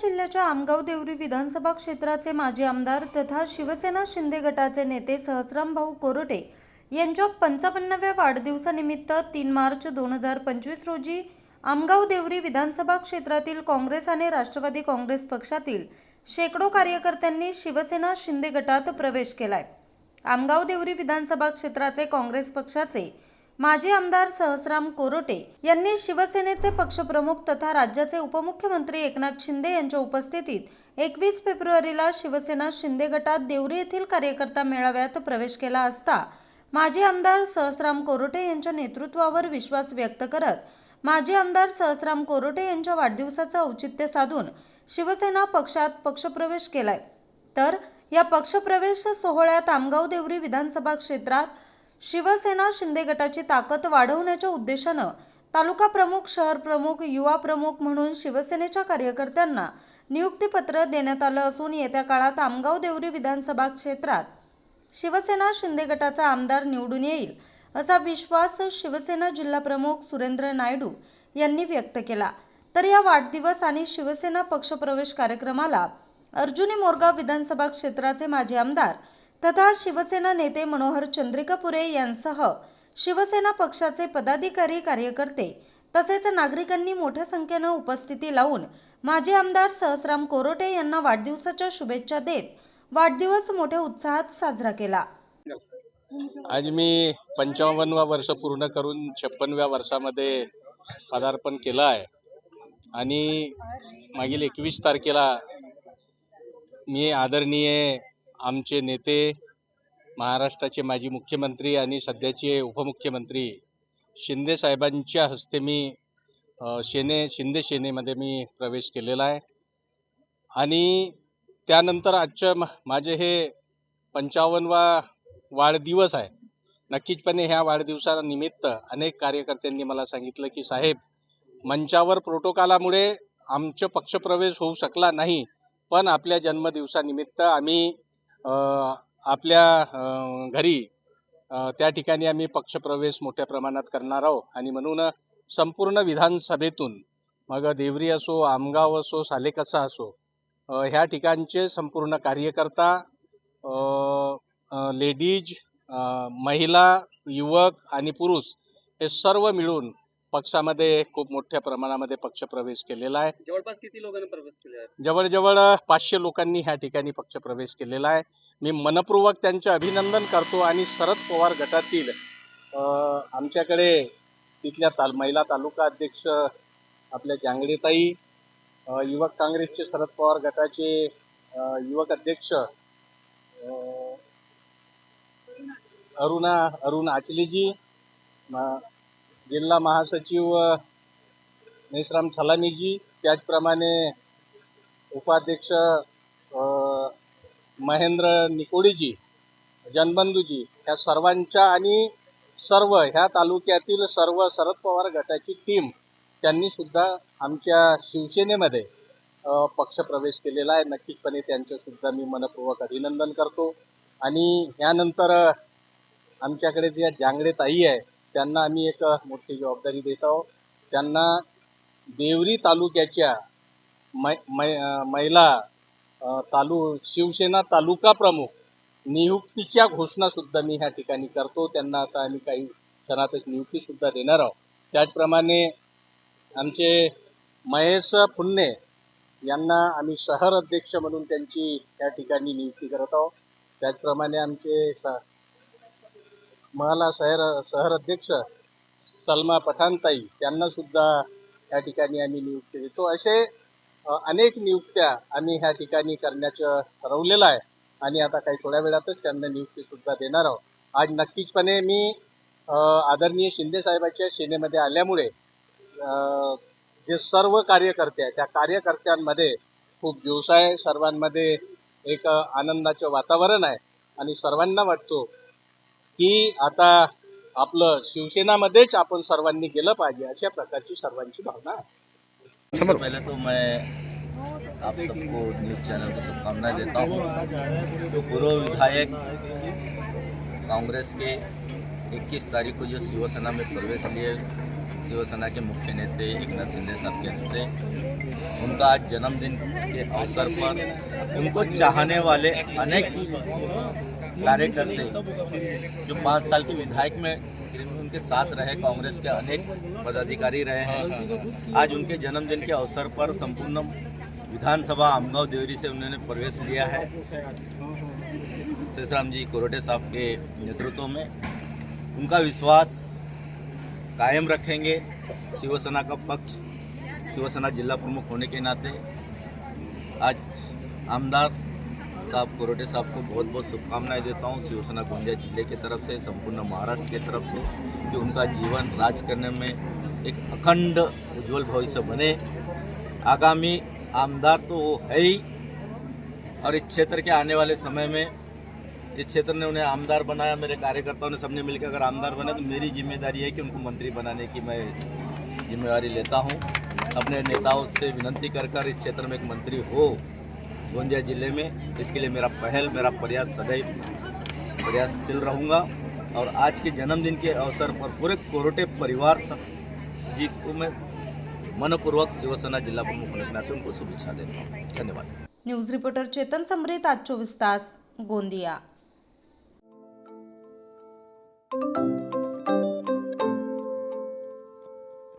जिल्ह्याच्या आमगाव देवरी विधानसभा क्षेत्राचे माजी आमदार तथा शिवसेना शिंदे गटाचे नेते सहस्रामभाऊ कोरोटे यांच्या पंचावन्नाव्या वाढदिवसानिमित्त तीन मार्च दोन हजार पंचवीस रोजी आमगाव देवरी विधानसभा क्षेत्रातील काँग्रेस आणि राष्ट्रवादी काँग्रेस पक्षातील शेकडो कार्यकर्त्यांनी शिवसेना शिंदे गटात प्रवेश केलाय. आमगाव देवरी विधानसभा क्षेत्राचे काँग्रेस पक्षाचे माजी आमदार सहस्राम कोरोटे यांनी शिवसेनेचे पक्षप्रमुख तथा राज्याचे उपमुख्यमंत्री एकनाथ शिंदे यांच्या उपस्थितीत एकवीस फेब्रुवारीला शिवसेना शिंदे गटात देवरी येथील कार्यकर्ता मेळाव्यात प्रवेश केला असता माजी आमदार सहस्राम कोरोटे यांच्या नेतृत्वावर विश्वास व्यक्त करत माजी आमदार सहस्राम कोरोटे यांच्या वाढदिवसाचं औचित्य साधून शिवसेना पक्षात पक्षप्रवेश केलाय. तर या पक्षप्रवेश सोहळ्यात आमगाव देवरी विधानसभा क्षेत्रात शिवसेना शिंदे गटाची ताकद वाढवण्याच्या उद्देशानं तालुका प्रमुख शहर प्रमुख युवा प्रमुख म्हणून शिवसेनेच्या कार्यकर्त्यांना नियुक्तीपत्र देण्यात आलं असून येत्या काळात आमगाव देवरी विधानसभा क्षेत्रात शिवसेना शिंदे गटाचा आमदार निवडून येईल असा विश्वास शिवसेना जिल्हा प्रमुख सुरेंद्र नायडू यांनी व्यक्त केला. तर या वाढदिवस आणि शिवसेना पक्षप्रवेश कार्यक्रमाला अर्जुनी मोरगाव विधानसभा क्षेत्राचे माजी आमदार तथा शिवसेना नेते मनोहर चंद्रिका पुरे यांसह शिवसेना पक्षाचे पदाधिकारी कार्यकर्ते तसेच नागरिकांनी मोठ्या संख्येनं उपस्थिती लावून माजी आमदार सहसराम कोरोटे यांना वाढदिवसाच्या शुभेच्छा देत वाढदिवस मोठ्या उत्साहात साजरा केला. आज मी पंचावन्नवा वर्ष पूर्ण करून छप्पनव्या वर्षामध्ये पदार्पण केलं आहे. आणि मागील एकवीस तारखेला मी आदरणीय आमचे नेते महाराष्ट्राचे माजी मुख्यमंत्री आणि सध्याचे उपमुख्यमंत्री शिंदे साहेबांच्या हस्ते मी शेने सेने शिंदे सेनेमध्ये मी प्रवेश केलेला आहे. आणि त्यानंतर आजचं माझे हे पंचावन्नवा वाढदिवस आहे. नक्कीचपणे ह्या वाढदिवसानिमित्त अनेक कार्यकर्त्यांनी मला सांगितलं की साहेब मंचावर प्रोटोकॉलामुळे आमचं पक्षप्रवेश होऊ शकला नाही पण आपल्या जन्मदिवसानिमित्त आम्ही आपल्या घरी त्या ठिकाणी आम्ही पक्षप्रवेश मोठ्या प्रमाणात करणार आहोत. आणि म्हणून संपूर्ण विधानसभेतून मग देवरी असो आमगाव असो सालेकसा असो ह्या ठिकाणचे संपूर्ण कार्यकर्ता लेडीज महिला युवक आणि पुरुष हे सर्व मिळून पक्षामध्ये खूप मोठ्या प्रमाणामध्ये पक्षप्रवेश केलेला आहे. जवळपास किती लोकांनी प्रवेश केले आहे जवळजवळ पाचशे लोकांनी ह्या ठिकाणी पक्षप्रवेश केलेला आहे. मी मनपूर्वक त्यांचे अभिनंदन करतो आणि शरद पवार गटातील आमच्याकडे तिथल्या ताल महिला तालुका अध्यक्ष आपल्या जांगडेताई युवक काँग्रेसचे शरद पवार गटाचे युवक अध्यक्ष अरुणा अरुण आचलेजी जिल्हा महासचिव अ, मेसराम छलानीजी त्याचप्रमाणे उपाध्यक्ष महेंद्र निकोडीजी जनबंधूजी ह्या सर्वांच्या आणि सर्व ह्या तालुक्यातील सर्व शरद पवार गटाची टीम त्यांनी सुद्धा आमच्या शिवसेनेमध्ये पक्षप्रवेश केलेला आहे. नक्कीचपणे त्यांचं सुद्धा मी मनपूर्वक अभिनंदन करतो. आणि यानंतर आमच्याकडे ज्या जांगडे ताई आहे त्यांना आम्ही एक मोठी जबाबदारी देत आहोत. त्यांना देवरी तालुक्याच्या मै मै महिला तालु शिवसेना तालुका प्रमुख नियुक्तीच्या घोषणा सुद्धा मी ह्या ठिकाणी करतो. त्यांना आता आम्ही काही क्षणातच नियुक्ती सुद्धा देणार आहोत. त्याचप्रमाणे आमचे महेश फुन्ने यांना आम्ही शहर अध्यक्ष म्हणून त्यांची त्या ठिकाणी नियुक्ती करत आहोत. त्याचप्रमाणे आमचे स मला शहर शहर अध्यक्ष सलमा पठाणताई त्यांना सुद्धा या ठिकाणी आम्ही नियुक्ती देतो. असे अनेक नियुक्त्या आम्ही ह्या ठिकाणी करण्याचं ठरवलेलं आहे आणि आता काही थोड्या वेळातच त्यांना नियुक्ती सुद्धा देणार आहोत. आज नक्कीचपणे मी आदरणीय शिंदे साहेबांच्या सेनेमध्ये आल्यामुळे जे सर्व कार्यकर्ते आहेत त्या कार्यकर्त्यांमध्ये खूप जोश आहे. सर्वांमध्ये एक आनंदाचं वातावरण आहे आणि सर्वांना वाटतो की आता आपलं शिवसेनामध्येच आपण सर्वांनी गेलं पाहिजे अशा प्रकारची सर्वांची भावना आहे. पहले तो मैं आप सबको न्यूज़ चैनल को शुभकामनाएं देता हूँ। जो पूर्व विधायक कांग्रेस के 21 तारीख को जो शिवसेना में प्रवेश लिए शिवसेना के मुख्य नेते एकनाथ शिंदे साहब के थे उनका आज जन्मदिन के अवसर पर उनको चाहने वाले अनेक कार्यकर्ते जो पाँच साल के विधायक में उनके साथ रहे, कांग्रेस के अनेक पदाधिकारी रहे हैं। आज उनके जन्मदिन के अवसर पर संपूर्ण विधानसभा आमगांव देवरी से उन्होंने प्रवेश लिया है। शेषराम जी कोरोटे साहब के नेतृत्व में उनका विश्वास कायम रखेंगे। शिवसेना का पक्ष, शिवसेना जिला प्रमुख होने के नाते आज आमदार साहब कोरोटे साहब को बहुत बहुत शुभकामनाएँ देता हूँ शिवसेना गोंदिया ज़िले की तरफ़ से, संपूर्ण महाराष्ट्र की तरफ़ से, कि उनका जीवन राज करने में एक अखंड उज्जवल भविष्य बने। आगामी आमदार तो वो है ही, और इस क्षेत्र के आने वाले समय में, इस क्षेत्र ने उन्हें आमदार बनाया, मेरे कार्यकर्ताओं ने सबने मिलकर अगर आमदार बने तो मेरी ज़िम्मेदारी है कि उनको मंत्री बनाने की मैं जिम्मेवारी लेता हूँ। अपने नेताओं से विनंती कर कर इस क्षेत्र में एक मंत्री हो। गोंदिया ज़िले में। इसके लिए मेरा पहल, मेरा प्रयास सदैव प्रयासशील रहूँगा। और आज के जन्मदिन के अवसर पर पूरे कोरोटे परिवार सब जी को मैं मनपूर्वक शिवसेना जिला प्रमुख होने के उनको शुभेच्छा देता हूँ। धन्यवाद। न्यूज़ रिपोर्टर चेतन समृत आज चौबीस तास गोंदिया।